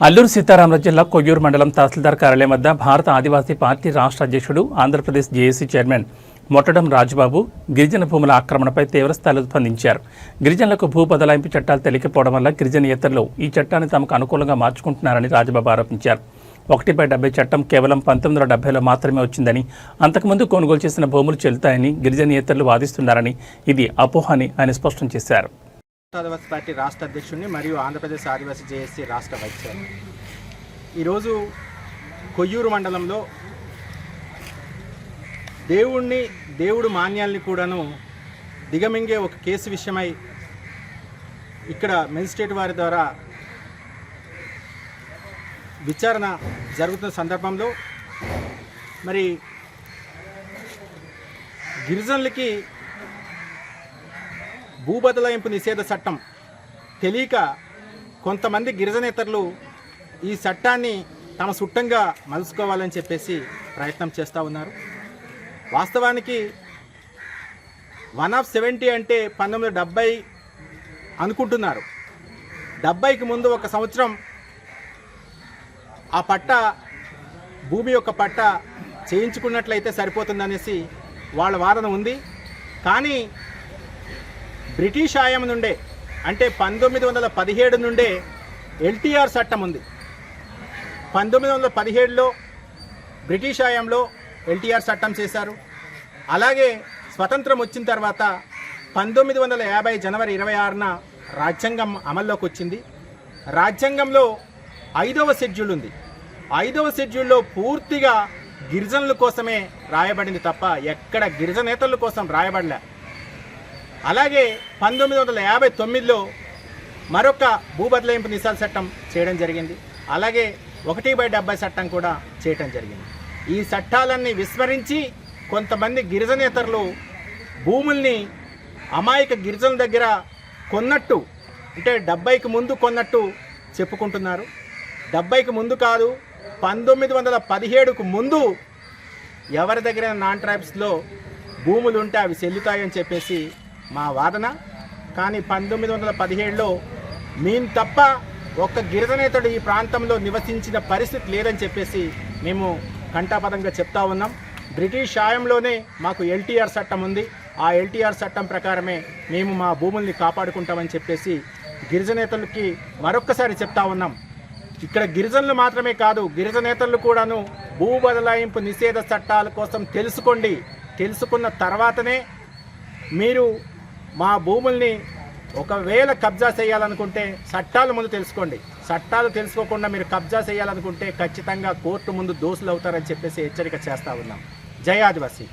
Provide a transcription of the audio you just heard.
అల్లూరు సీతారామరాజు జిల్లా కొయ్యూరు మండలం తహసీల్దార్ కార్యాలయం వద్ద భారత ఆదివాసీ పార్టీ రాష్ట్ర అధ్యక్షుడు ఆంధ్రప్రదేశ్ జేఏసీ చైర్మన్ మొట్టడం రాజుబాబు గిరిజన భూముల ఆక్రమణపై తీవ్రస్థాయిలో స్పందించారు. గిరిజనులకు భూ బదలాయింపు చట్టాలు తెలియకపోవడం వల్ల గిరిజనేతరులు ఈ చట్టాన్ని తమకు అనుకూలంగా మార్చుకుంటున్నారని రాజబాబు ఆరోపించారు. ఒకటి బై డెబ్బై చట్టం కేవలం పంతొమ్మిది వందల డెబ్బైలో మాత్రమే వచ్చిందని అంతకుముందు కొనుగోలు చేసిన భూములు చెల్లుతాయని గిరిజనేతరులు వాదిస్తున్నారని ఇది అపోహ అని ఆయన స్పష్టం చేశారు. ఆదివాసీ పార్టీ రాష్ట్ర అధ్యక్షుడిని మరియు ఆంధ్రప్రదేశ్ ఆదివాసీ జేఏసీ రాష్ట్ర వైస్ చైర్మన్. ఈరోజు కొయ్యూరు మండలంలో దేవుణ్ణి దేవుడు మాన్యాల్ని కూడాను దిగమింగే ఒక కేసు విషయమై ఇక్కడ మెజిస్ట్రేట్ వారి ద్వారా విచారణ జరుగుతున్న సందర్భంలో మరి గిరిజనులకి భూబదలాయింపు నిషేధ చట్టం. తెలియక కొంతమంది గిరిజనేతరులు ఈ చట్టాన్ని తమ సుట్టంగా మలుచుకోవాలని చెప్పేసి ప్రయత్నం చేస్తూ ఉన్నారు. వాస్తవానికి వన్ ఆఫ్ సెవెంటీ అంటే పంతొమ్మిది డెబ్బై అనుకుంటున్నారు. డెబ్బైకి ముందు ఒక సంవత్సరం ఆ పట్ట భూమి యొక్క పట్ట చేయించుకున్నట్లయితే సరిపోతుందనేసి వాళ్ళ వాదన ఉంది. కానీ బ్రిటిష్ ఆయం నుండే అంటే పంతొమ్మిది వందల పదిహేడు నుండే ఎల్టీఆర్ చట్టం ఉంది. పంతొమ్మిది వందల పదిహేడులో బ్రిటిష్ ఆయంలో ఎల్టీఆర్ చట్టం చేశారు. అలాగే స్వతంత్రం వచ్చిన తర్వాత పంతొమ్మిది వందల యాభై జనవరి ఇరవై ఆరున రాజ్యాంగం అమల్లోకి వచ్చింది రాజ్యాంగంలో ఐదవ షెడ్యూల్ ఉంది. ఐదవ షెడ్యూల్లో పూర్తిగా గిరిజనుల కోసమే రాయబడింది తప్ప ఎక్కడ గిరిజనేతల కోసం రాయబడలే. అలాగే పంతొమ్మిది వందల యాభై తొమ్మిదిలో మరొక భూబదలాయింపు నిసాల చట్టం చేయడం జరిగింది. అలాగే ఒకటి బై డెబ్బై చట్టం కూడా చేయటం జరిగింది. ఈ చట్టాలన్నీ విస్మరించి కొంతమంది గిరిజనేతరులు భూముల్ని అమాయక గిరిజనుల దగ్గర కొన్నట్టు అంటే డెబ్బైకి ముందు కొన్నట్టు చెప్పుకుంటున్నారు. డెబ్బైకి ముందు కాదు పంతొమ్మిది వందల పదిహేడుకు ముందు ఎవరి దగ్గర నాన్ ట్రైబ్స్లో భూములు ఉంటే అవి చెల్లుతాయని చెప్పేసి మా వాదన. కానీ పంతొమ్మిది వందల పదిహేడులో మేము తప్ప ఒక్క గిరిజనేతడు ఈ ప్రాంతంలో నివసించిన పరిస్థితి లేదని చెప్పేసి మేము కంటాపదంగా చెప్తా ఉన్నాం. బ్రిటిష్ హాయంలోనే మాకు ఎల్టీఆర్ చట్టం ఉంది. ఆ ఎల్టీఆర్ చట్టం ప్రకారమే మేము మా భూముల్ని కాపాడుకుంటామని చెప్పేసి గిరిజనేతలకి మరొక్కసారి చెప్తా ఉన్నాం. ఇక్కడ గిరిజనులు మాత్రమే కాదు గిరిజనేతలు కూడాను భూ బదలాయింపు నిషేధ చట్టాల కోసం తెలుసుకోండి. తెలుసుకున్న తర్వాతనే మీరు మా భూముల్ని ఒకవేళ కబ్జా చేయాలనుకుంటే చట్టాలు ముందు తెలుసుకోండి. చట్టాలు తెలుసుకోకుండా మీరు కబ్జా చేయాలనుకుంటే ఖచ్చితంగా కోర్టు ముందు దోషులు అవుతారని చెప్పేసి హెచ్చరిక చేస్తా ఉన్నాం. జై ఆదివాసీ.